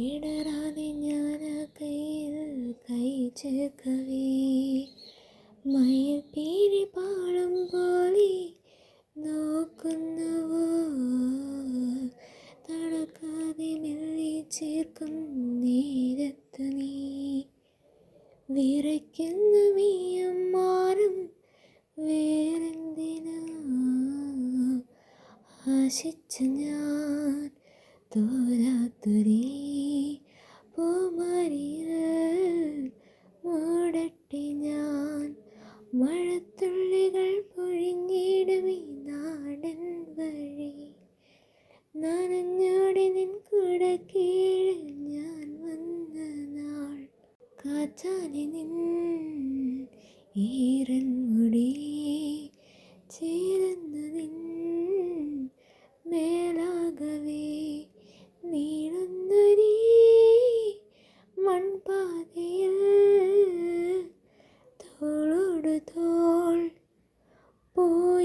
ഇടറാതെ ഞാൻ കയ്യിൽ കൈ ചേർക്കവേ. മയിൽ പീലി പാടും പോലെ നോക്കുന്നുവോ? തടക്കാതെ മെല്ലി ചേർക്കും നേരത്ത് നീ. വിറയ്ക്കുന്ന മീയും മാറും വേറെന്തിനാ? ആശിച്ച ഞാൻ തോരാത്തൊരേ മഴത്തുള്ളികൾ പൊഴിഞ്ഞിടുമീ നാടൻ വഴി. നനഞ്ഞോടി നിൻ കൂടെ കീഴിൽ ഞാൻ വന്ന നാൾ. കാറ്റാനെ നിൻ ഈറൻ 모르돌 모르